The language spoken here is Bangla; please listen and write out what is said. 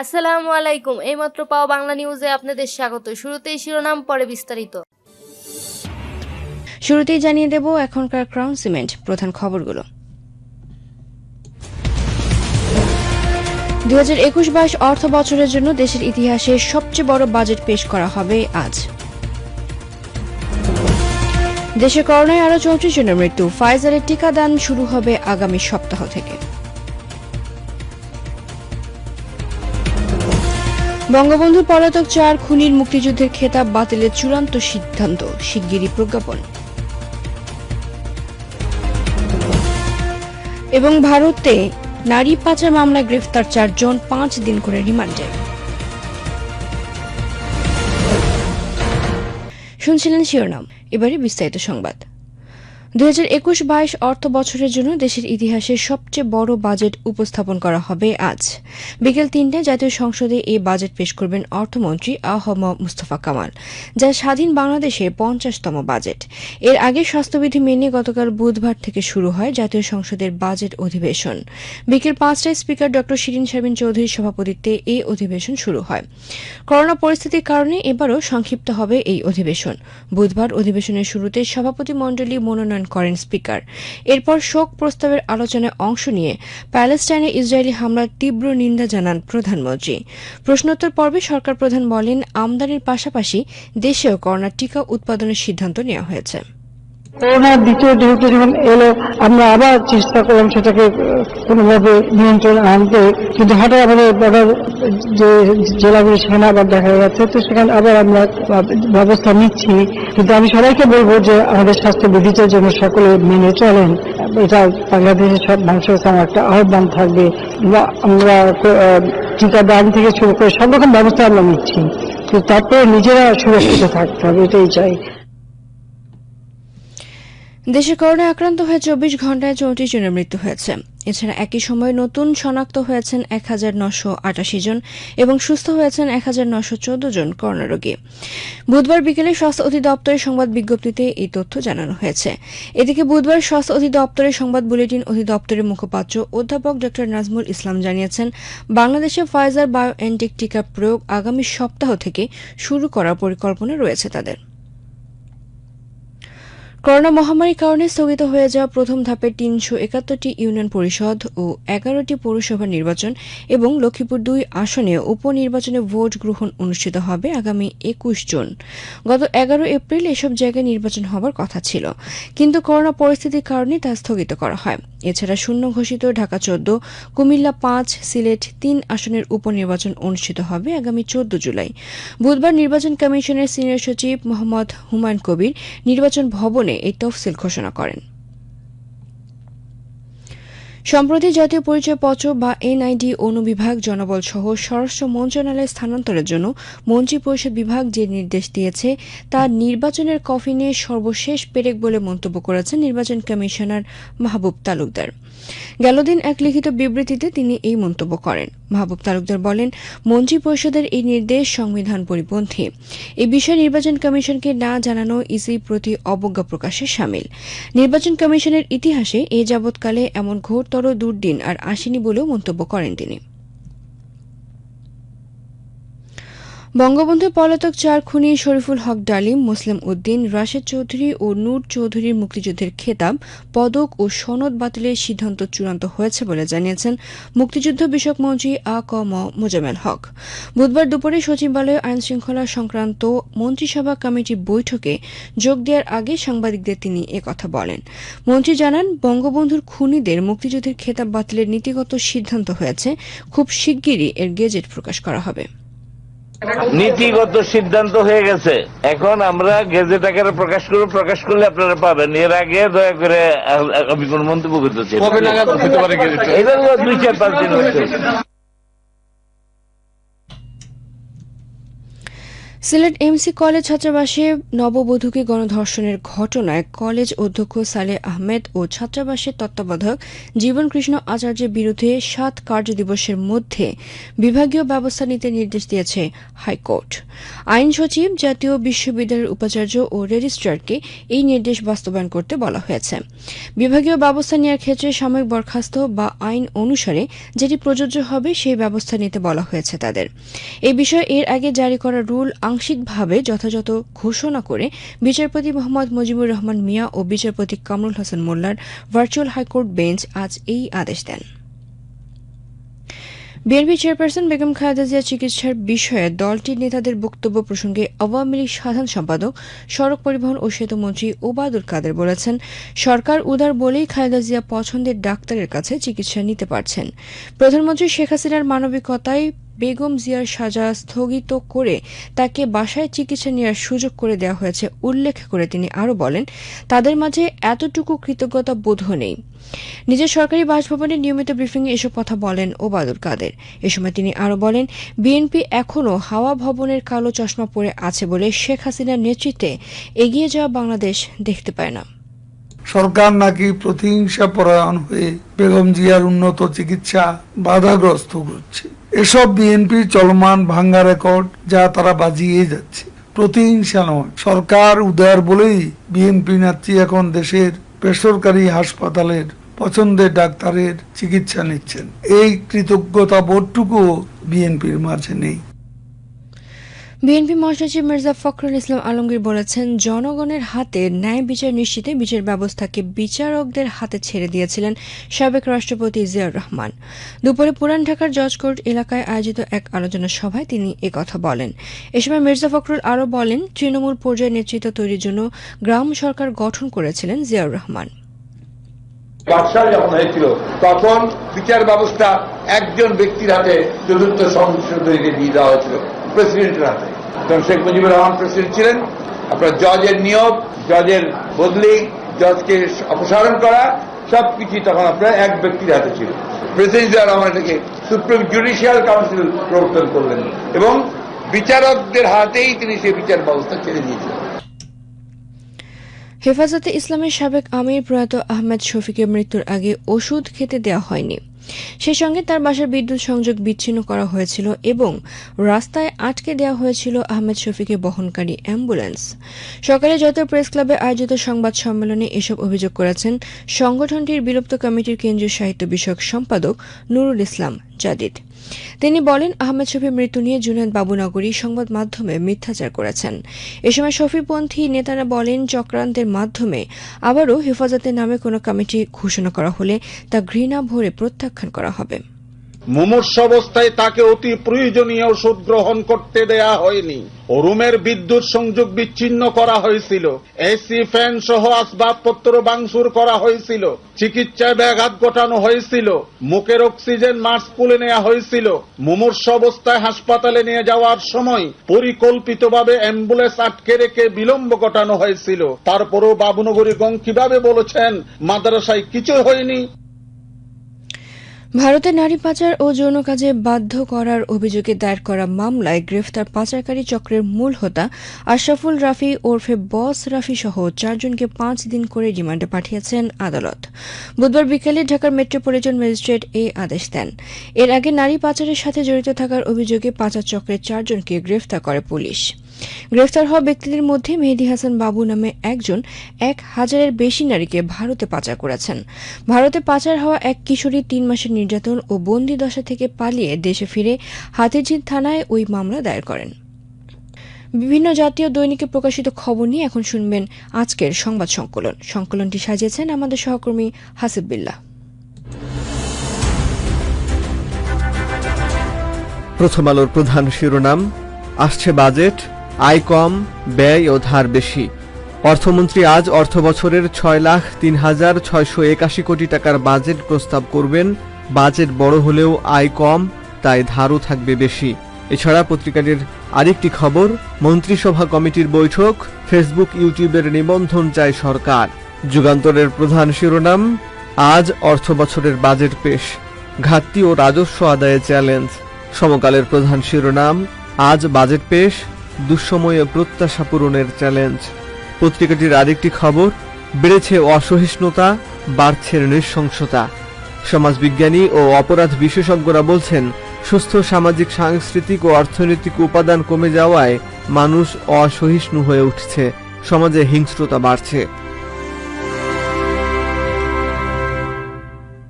আসসালামু আলাইকুম। এইমাত্র পাওয়া বাংলা নিউজে আপনাদের স্বাগত। শুরুতেই শিরোনাম, পরে বিস্তারিত। শুরুতেই জানিয়ে দেব এখনকার ক্রাউন সিমেন্ট প্রধান খবরগুলো। দু হাজার একুশ বাইশ অর্থ বছরের জন্য দেশের ইতিহাসে সবচেয়ে বড় বাজেট পেশ করা হবে আজ। দেশে করোনায় আরও চৌত্রিশ জনের মৃত্যু। ফাইজারের টিকাদান শুরু হবে আগামী সপ্তাহ থেকে। বঙ্গবন্ধু পলাতক চার খুনির মুক্তিযুদ্ধের খেতাব বাতিলের চূড়ান্ত সিদ্ধান্ত, শিগগিরই প্রজ্ঞাপন। এবং ভারতে নারী পাচার মামলায় গ্রেফতার চারজন, পাঁচ দিন করে রিমান্ডে। শুনছিলেন শিরোনাম, এবারে বিস্তারিত সংবাদ। দুই হাজার একুশ বাইশ অর্থ বছরের জন্য দেশের ইতিহাসে সবচেয়ে বড় বাজেট উপস্থাপন করা হবে আজ। বিকেল তিনটায় জাতীয় সংসদে এই বাজেট পেশ করবেন অর্থমন্ত্রী আহম মুস্তফা কামাল, যা স্বাধীন বাংলাদেশের পঞ্চাশতম বাজেট। এর আগে স্বাস্থ্যবিধি মেনে গতকাল বুধবার থেকে শুরু হয় জাতীয় সংসদের বাজেট অধিবেশন। বিকেল পাঁচটায় স্পিকার ড. শিরিন শারমিন চৌধুরীর সভাপতিত্বে এই অধিবেশন শুরু হয়। করোনা পরিস্থিতির কারণে এবারও সংক্ষিপ্ত হবে এই অধিবেশন। বুধবার অধিবেশনের শুরুতে সভাপতি মণ্ডলী মনোনয়ন করেন স্পিকার। এরপর শোক প্রস্তাবের আলোচনায় অংশ নিয়ে প্যালেস্টাইনে ইসরায়েলি হামলার তীব্র নিন্দা জানান প্রধানমন্ত্রী। প্রশ্নোত্তর পর্বে সরকার প্রধান বলেন, আমদানির পাশাপাশি দেশেও করোনা টিকা উৎপাদনের সিদ্ধান্ত নেওয়া হয়েছে। করোনার দ্বিতীয় ঢেউটা যখন এলো, আমরা আবার চেষ্টা করলাম সেটাকে কোনোভাবে নিয়ন্ত্রণ আনতে। কিন্তু হঠাৎ আমাদের বর্ডার, যে জেলাগুলো সেখানে আবার দেখা যাচ্ছে, তো সেখানে আবার আমরা ব্যবস্থা নিচ্ছি। কিন্তু আমি সবাইকে বলব যে আমাদের স্বাস্থ্যবিধিটা যেন সকলে মেনে চলেন। এটা বাংলাদেশের সব মানুষের কাছে একটা আহ্বান থাকবে। আমরা টিকাদান থেকে শুরু করে সব রকম ব্যবস্থা আমরা নিচ্ছি। তারপরে নিজেরা সুরক্ষিত থাকতে হবে, এটাই চাই। দেশে করোনায় আক্রান্ত হয়ে চব্বিশ ঘন্টায় চৌত্রিশ জনের মৃত্যু হয়েছে। এছাড়া একই সময়ে নতুন শনাক্ত হয়েছেন এক হাজার নশো আটাশি জন এবং সুস্থ হয়েছেন এক হাজার নশো চোদ্দ জন করোনা রোগী। বুধবার বিকেলে স্বাস্থ্য অধিদপ্তরের সংবাদ বিজ্ঞপ্তিতে এই তথ্য জানানো হয়েছে। এদিকে বুধবার স্বাস্থ্য অধিদপ্তরের সংবাদ বুলেটিন অধিদপ্তরের মুখপাত্র অধ্যাপক ড নাজমুল ইসলাম জানিয়েছেন, বাংলাদেশে ফাইজার বায়োএনটেক টিকা প্রয়োগ আগামী সপ্তাহ থেকে শুরু করার পরিকল্পনা রয়েছে তাদের। করোনা মহামারীর কারণে স্থগিত হয়ে যাওয়া প্রথম ধাপের তিনশো একাত্তরটি ইউনিয়ন পরিষদ ও এগারোটি পৌরসভা নির্বাচন এবং লক্ষ্মীপুর দুই আসনে উপনির্বাচনে ভোট গ্রহণ অনুষ্ঠিত হবে আগামী একুশ জুন। গত এগারো এপ্রিল এসব জায়গায় নির্বাচন হবার কথা ছিল, কিন্তু করোনা পরিস্থিতির কারণে তা স্থগিত করা হয়। এছাড়া শূন্য ঘোষিত ঢাকা চোদ্দ, কুমিল্লা পাঁচ, সিলেট তিন আসনের উপনির্বাচন অনুষ্ঠিত হবে আগামী চোদ্দ জুলাই। বুধবার নির্বাচন কমিশনের সিনিয়র সচিব মোহাম্মদ হুমায়ুন কবির নির্বাচন ভবনে এই তফসিল ঘোষণা করেন। সম্প্রতি জাতীয় পরিচয়পত্র বা এনআইডি অনুবিভাগ জনবল সহ স্বরাষ্ট্র মন্ত্রণালয়ে স্থানান্তরের জন্য মন্ত্রী পরিষদ বিভাগ যে নির্দেশ দিয়েছে, তা নির্বাচনের কফিনে সর্বশেষ পেরেক বলে মন্তব্য করেছেন নির্বাচন কমিশনার মাহবুব তালুকদার। গেলদিন এক লিখিত বিবৃতিতে তিনি এই মন্তব্য করেন। মাহবুব তালুকদার বলেন, মন্ত্রী পরিষদের এই নির্দেশ সংবিধান পরিপন্থী। এ বিষয়ে নির্বাচন কমিশনকে না জানানো ইসির প্রতি অবজ্ঞা প্রকাশে সামিল। নির্বাচন কমিশনের ইতিহাসে এ যাবৎকালে এমন ঘোরতর দুর্দিন আর আসেনি বলেও মন্তব্য করেন তিনি। বঙ্গবন্ধু পলাতক চার খুনি শরীফুল হক ডালিম, মুসলিম উদ্দিন, রাশেদ চৌধুরী ও নূর চৌধুরীর মুক্তিযুদ্ধের খেতাব, পদক ও সনদ বাতিলের সিদ্ধান্ত চূড়ান্ত হয়েছে বলে জানিয়েছেন মুক্তিযুদ্ধ বিষয়ক মন্ত্রী আ ক ম মোজামেল হক। বুধবার দুপুরে সচিবালয়ে আইন শৃঙ্খলা সংক্রান্ত মন্ত্রিসভা কমিটি বৈঠকে যোগ দেওয়ার আগে সাংবাদিকদের তিনি একথা বলেন। মন্ত্রী জানান, বঙ্গবন্ধুর খুনিদের মুক্তিযুদ্ধের খেতাব বাতিলের নীতিগত সিদ্ধান্ত হয়েছে। খুব শিগগিরই এর গেজেট প্রকাশ করা হবে। নীতিগত সিদ্ধান্ত হয়ে গেছে। এখন আমরা গেজেট আকারে প্রকাশ করব প্রকাশ করলে আপনারা পাবেন। এর আগে দয়া করে আমি কোন মন্তব্য করতে চাই? এটা দুই চার পাঁচ দিন হচ্ছে। সিলেট এমসি কলেজ ছাত্রাবাসে নববধূকে গণধর্ষণের ঘটনায় কলেজ অধ্যক্ষ সালে আহমেদ ও ছাত্রাবাসের তত্ত্বাবধায়ক জীবন কৃষ্ণ আচার্যের বিরুদ্ধে সাত কার্য দিবসের মধ্যে বিভাগীয় ব্যবস্থা নিতে নির্দেশ দিয়েছে হাইকোর্ট। আইন সচিব, জাতীয় বিশ্ববিদ্যালয়ের উপাচার্য ও রেজিস্ট্রারকে এই নির্দেশ বাস্তবায়ন করতে বলা হয়েছে। বিভাগীয় ব্যবস্থা নেওয়ার ক্ষেত্রে সাময়িক বরখাস্ত বা আইন অনুসারে যেটি প্রযোজ্য হবে সেই ব্যবস্থা নিতে বলা হয়েছে তাদের। এই বিষয়ে এর আগে জারি করা রুল আংশিকভাবে যথাযথ ঘোষণা করে বিচারপতি মোহাম্মদ মুজিবুর রহমান মিয়া ও বিচারপতি কামরুল হাসান মোল্লার ভার্চুয়াল হাইকোর্ট বেঞ্চ আজ এই আদেশ দেন। বিএনপি চেয়ারপারসন বেগম খালেদা জিয়া চিকিৎসার বিষয়ে দলটির নেতাদের বক্তব্য প্রসঙ্গে আওয়ামী লীগ সাধারণ সম্পাদক, সড়ক পরিবহন ও সেতুমন্ত্রী ওবায়দুল কাদের বলেছেন, সরকার উদার বলেই খালেদা জিয়া পছন্দের ডাক্তারের কাছে চিকিৎসা নিতে পারছেন। প্রধানমন্ত্রী শেখ হাসিনার মানবিকতায় বেগম জিয়ার সাজা স্থগিত করে তাকে বাসায় চিকিৎসা নেওয়ার সুযোগ করে দেওয়া হয়েছে উল্লেখ করে তিনি আরও বলেন, তাদের মাঝে এতটুকু কৃতজ্ঞতা বোধ নেই। নিজের সরকারি বাসভবনে নিয়মিত ব্রিফিংয়ে এসব কথা বলেন ওবায়দুল কাদের। এ সময় তিনি আরও বলেন, বিএনপি এখনও হাওয়া ভবনের কালো চশমা পরে আছে বলে শেখ হাসিনার নেতৃত্বে এগিয়ে যাওয়া বাংলাদেশ দেখতে পায় না। সরকার নাকি প্রতিহিংসা পরায়ণ হয়ে বেগম জিয়ার উন্নত চিকিৎসা বাধাগ্রস্ত করছে। এসব বিএনপির চলমান ভাঙ্গা রেকর্ড যা তারা বাজিয়ে যাচ্ছে। প্রতিহিংসা নয়, সরকার উদার বলেই বিএনপি নেত্রী এখন দেশের বেসরকারি হাসপাতালের পছন্দের ডাক্তারের চিকিৎসা নিচ্ছেন। এই কৃতজ্ঞতা বোধটুকুও বিএনপির মাঝে নেই। বিএনপি মহাসচিব মির্জা ফখরুল ইসলাম আলমগীর বলেছেন, জনগণের হাতে ন্যায় বিচার নিশ্চিতে বিচার ব্যবস্থাকে বিচারকদের হাতে ছেড়ে দিয়েছিলেন সাবেক রাষ্ট্রপতি জিয়াউর রহমান। দুপুরে পুরান ঢাকার জজ কোর্ট এলাকায় আয়োজিত এক আলোচনা সভায় তিনি একথা বলেন। এ সময় মির্জা ফখরুল আরও বলেন, তৃণমূল পর্যায়ে নেতৃত্ব তৈরির জন্য গ্রাম সরকার গঠন করেছিলেন জিয়াউর রহমান। বাদশাহ যখন হয়েছিল, তখন বিচার ব্যবস্থা একজন ব্যক্তির হাতে চতুর্থ সংসদকে দিয়ে দেওয়া হয়েছিল, প্রেসিডেন্টের হাতে। তখন শেখ মুজিবুর রহমান প্রেসিডেন্ট ছিলেন। আপনার জজের নিয়োগ, জজের বদলি, জজকে অপসারণ করা, সবকিছু তখন আপনার এক ব্যক্তির হাতে ছিল। প্রেসিডেন্ট জিয়া রহমান এটাকে সুপ্রিম জুডিশিয়াল কাউন্সিল প্রবর্তন করলেন এবং বিচারকদের হাতেই তিনি সেই বিচার ব্যবস্থা ছেড়ে দিয়েছিলেন। হেফাজতে ইসলামের সাবেক আমির প্রয়াত আহমেদ শফিকের মৃত্যুর আগে ওষুধ খেতে দেওয়া হয়নি। সেই সঙ্গে তার বাসার বিদ্যুৎ সংযোগ বিচ্ছিন্ন করা হয়েছিল এবং রাস্তায় আটকে দেওয়া হয়েছিল আহমেদ শফিকে বহনকারী অ্যাম্বুলেন্স। সকালে জাতীয় প্রেস ক্লাবে আয়োজিত সংবাদ সম্মেলনে এসব অভিযোগ করেছেন সংগঠনটির বিলুপ্ত কমিটির কেন্দ্রীয় সাহিত্য বিষয়ক সম্পাদক নুরুল ইসলাম। জাদিদ। তিনি বলেন, আহমেদ শফির মৃত্যু নিয়ে জুনায়দ বাবুনগরী সংবাদ মাধ্যমে মিথ্যাচার করেছেন। এ সময় শফিপন্থী নেতারা বলেন, চক্রান্তের মাধ্যমে আবারও হেফাজতের নামে কোনো কমিটি ঘোষণা করা হলে তা ঘৃণা ভরে প্রত্যাখ্যান করা হবে। মুমূর্ষ অবস্থায় তাকে অতি প্রয়োজনীয় ওষুধ গ্রহণ করতে দেয়া হয়নি। রুমের বিদ্যুৎ সংযোগ বিচ্ছিন্ন করা হয়েছিল। এসি ফ্যান সহ আসবাবপত্র বাংসুর করা হয়েছিল। চিকিৎসায় ব্যাঘাত ঘটানো হয়েছিল। মুখের অক্সিজেন মাস্ক খুলে নেওয়া হয়েছিল। মুমূর্ষ অবস্থায় হাসপাতালে নিয়ে যাওয়ার সময় পরিকল্পিতভাবে অ্যাম্বুলেন্স আটকে রেখে বিলম্ব ঘটানো হয়েছিল। তারপরও বাবুনগরী গং কীভাবে বলেছেন, মাদ্রাসায় কিছু হয়নি। ভারতে নারী পাচার ও যৌন কাজে বাধ্য করার অভিযোগে দায়ের করা মামলায় গ্রেফতার পাচারকারী চক্রের মূল হোতা আশরাফুল রাফি ওরফে বস রাফি সহ চারজনকে পাঁচ দিন করে রিমান্ডে পাঠিয়েছেন আদালত। বুধবার বিকেলে ঢাকার মেট্রোপলিটন ম্যাজিস্ট্রেট এই আদেশ দেন। এর আগে নারী পাচারের সাথে জড়িত থাকার অভিযোগে পাচার চক্রের চারজনকে গ্রেফতার করে পুলিশ। গ্রেফতার হওয়া ব্যক্তিদের মধ্যে মেহেদি হাসান বাবু নামে একজন এক হাজারের বেশি নারীকে ভারতে পাচার করেছেন। ভারতে পাচার হওয়া এক কিশোরী তিন মাসের নির্যাতন ও বন্দি দশা থেকে পালিয়ে দেশে ফিরে হাতিরঝিল থানায় ওই মামলা দায়ের করেন। বিভিন্ন জাতীয় দৈনিকে প্রকাশিত খবর নিয়ে এখন শুনবেন আজকের সংবাদ সংকলন। সংকলনটি সাজিয়েছেন আমাদের সহকর্মী হাসিব বিল্লাহ। প্রথম আলোর প্রধান শিরোনাম, আসছে বাজেট আয় কম, ব্যয় ও ধার বেশি। অর্থমন্ত্রী আজ অর্থ বছরের ছয় লাখ তিন হাজার ছয়শো একাশি কোটি টাকার বাজেট প্রস্তাব করবেন। বাজেট বড় হলেও আয় কম, তাই ধারও থাকবে বেশি। এছাড়া পত্রিকাটির আরেকটি খবর, মন্ত্রিসভা কমিটির বৈঠক, ফেসবুক, ইউটিউবের নিবন্ধন চায় সরকার। যুগান্তরের প্রধান শিরোনাম, আজ অর্থ বছরের বাজেট পেশ। ঘাটতি ও রাজস্ব আদায়ে চ্যালেঞ্জ। সমকালের প্রধান শিরোনাম, আজ বাজেট পেশ দুঃসময়ে প্রত্যাশা পূরণের চ্যালেঞ্জ পত্রিকাটির আরেকটি খবর, বেড়েছে অসহিষ্ণুতা, বাড়ছে নৃশংসতা। সমাজবিজ্ঞানী ও অপরাধ বিশেষজ্ঞরা বলছেন, সুস্থ সামাজিক, সাংস্কৃতিক ও অর্থনৈতিক উপাদান কমে যাওয়ায় মানুষ অসহিষ্ণু হয়ে উঠছে। সমাজে হিংস্রতা বাড়ছে।